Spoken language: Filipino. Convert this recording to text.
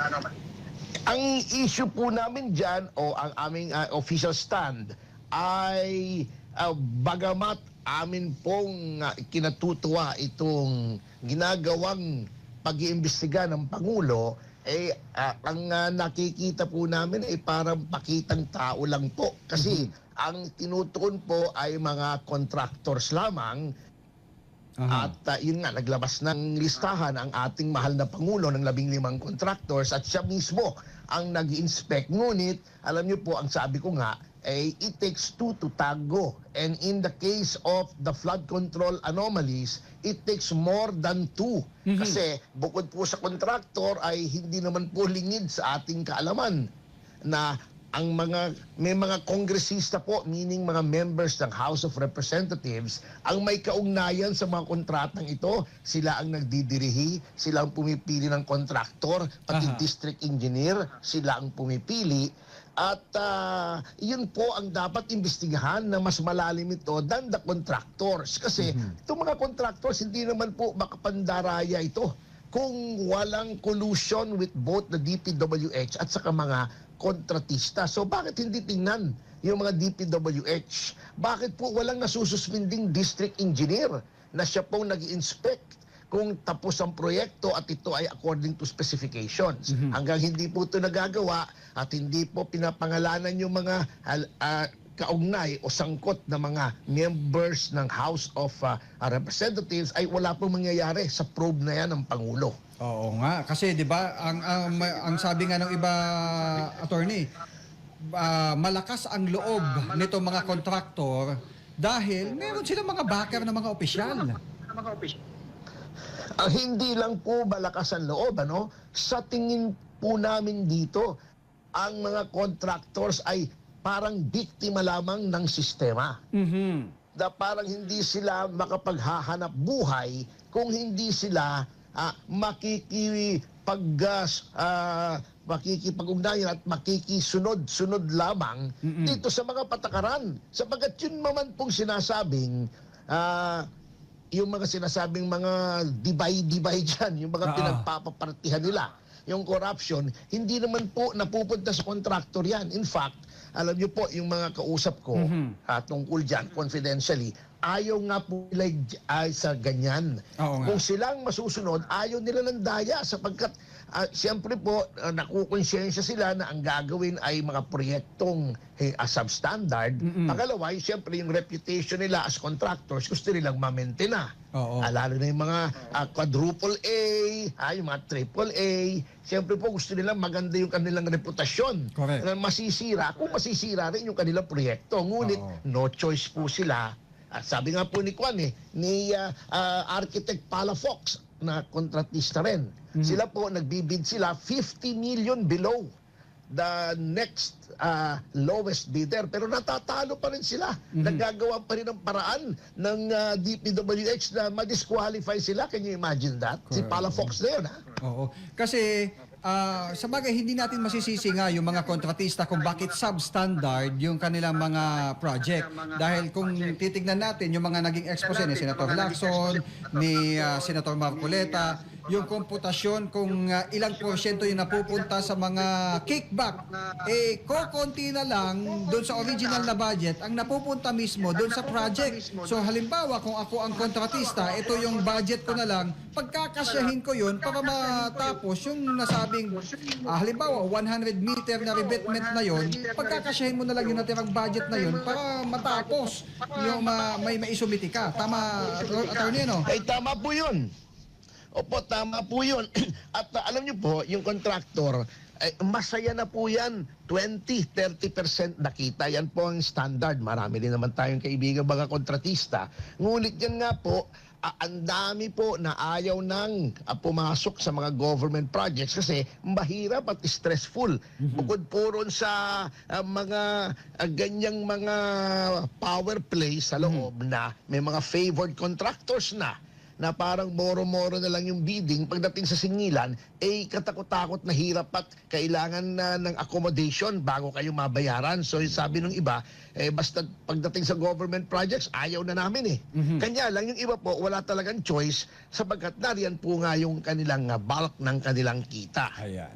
anomaly. Ang issue po namin dyan o ang aming ah, official stand ay ah, bagamat amin pong ah, kinatutuwa itong ginagawang pag-iimbestiga ng Pangulo, eh, ah, ang ah, nakikita po namin ay parang pakitang tao lang po. Kasi ang tinutuon po ay mga contractors lamang Aha. At uh, yun nga, naglabas ng listahan ang ating mahal na Pangulo ng labing limang contractors at siya mismo ang nag inspect Ngunit, alam niyo po, ang sabi ko nga, eh, it takes two to tango. And in the case of the flood control anomalies, it takes more than two. Kasi bukod po sa contractor ay hindi naman po lingid sa ating kaalaman na ang mga may mga kongresista po meaning mga members ng House of Representatives ang may kaugnayan sa mga kontratang ito. Sila ang nagdidirihi sila ang pumipili ng kontraktor pati Aha. district engineer sila ang pumipili. At ah, yun po ang dapat imbestigahan na mas malalim ito than the contractors. Kasi itong mga contractors hindi naman po makapandaraya ito kung walang collusion with both the DPWH at saka mga kontratista. So bakit hindi tingnan yung mga DPWH? Bakit po walang nasususpending district engineer na siya pong nag inspect kung tapos ang proyekto at ito ay according to specifications. Hanggang hindi po ito nagagawa at hindi po pinapangalanan yung mga ah, kaugnay o sangkot na mga members ng House of ah, Representatives ay wala pong mangyayari sa probe na yan ng Pangulo. Oo nga, kasi 'di ba ang, ang ang sabi nga ng iba attorney, ah, malakas ang loob nito mga kontraktor dahil meron silang mga backer ng mga opisyal. Mga. Ang hindi lang po malakas ang loob, ano? Sa tingin po namin dito, ang mga contractors ay parang biktima lamang ng sistema. Mhm. Na parang hindi sila makapaghahanap buhay kung hindi sila ah, makikipag ah, makikipag-ugnayan at makikisunod-sunod lamang Mm-mm. dito sa mga patakaran. Sapagat yun naman pong sinasabing ah, yung mga sinasabing mga dibay-dibay dyan, yung mga Ah. pinagpapapartihan nila, yung corruption, hindi naman po napupunta sa contractor yan. In fact, alam niyo po, yung mga kausap ko Mhm. ah, tungkol dyan, confidentially, ayaw nga po nila ay sa ganyan. Oo nga. Kung silang masusunod, ayaw nila ng daya sapagkat ah, siyempre po, uh, nakukonsensya sila na ang gagawin ay mga proyektong eh, ah, substandard. Mm-mm. Pangalawa, siyempre yung reputation nila as contractors, gusto nilang ma-maintain Oo. Lalo na yung mga ah, quadruple A, ah, yung mga triple A. Siyempre po gusto nilang maganda yung kanilang reputasyon. Correct. Na masisira, kung masisira rin yung kanilang proyekto. Ngunit Oo. no choice po sila. At sabi nga po ni Kwan eh, ni ah, ah, Architect Palafox na kontratista rin. Mhm. Sila po, nagbibid sila 50 million below the next ah, lowest bidder. Pero natatalo pa rin sila. Mhm. Nagagawa pa rin ng paraan ng ah, DPWH na ma-disqualify sila. Can you imagine that? Si Correct. Palafox na yun, ha? Oo. Kasi ah, sa bagay hindi natin masisisi nga yung mga kontratista kung bakit substandard yung kanilang mga project. Dahil kung titignan natin yung mga naging expose ni Senator Lacson, ni ah, Senator Marcoleta, yung komputasyon kung ah, ilang porsyento yung napupunta sa mga kickback, eh kokonti na lang doon sa original na budget ang napupunta mismo doon sa project. So halimbawa kung ako ang kontratista, ito yung budget ko na lang, pagkakasyahin ko yun para matapos yung nasabing, ah, halimbawa 100 meter na revetment na yun, pagkakasyahin mo na lang yung natirang budget na yun para matapos yung ma- may maisumiti ka. Tama, attorney, no? Ay, tama po yun. Opo, tama po yun. At uh, alam niyo po, yung contractor, eh, masaya na po yan. 20-30% nakita. Yan po ang standard. Marami din naman tayong kaibigan mga kontratista. Ngunit yan nga po, ah, ang dami po na ayaw nang ah, pumasok sa mga government projects kasi mahirap at stressful. Bukod po ron sa ah, mga ah, ganyang mga power plays sa loob na may mga favored contractors na na parang moro-moro na lang yung bidding pagdating sa singilan, eh katakot-takot na hirap at kailangan na ng accommodation bago kayo mabayaran. So yung sabi ng iba, eh basta pagdating sa government projects, ayaw na namin eh. Kanya lang yung iba po, wala talagang choice sapagkat nariyan po nga yung kanilang ah, bulk ng kanilang kita. Ayan.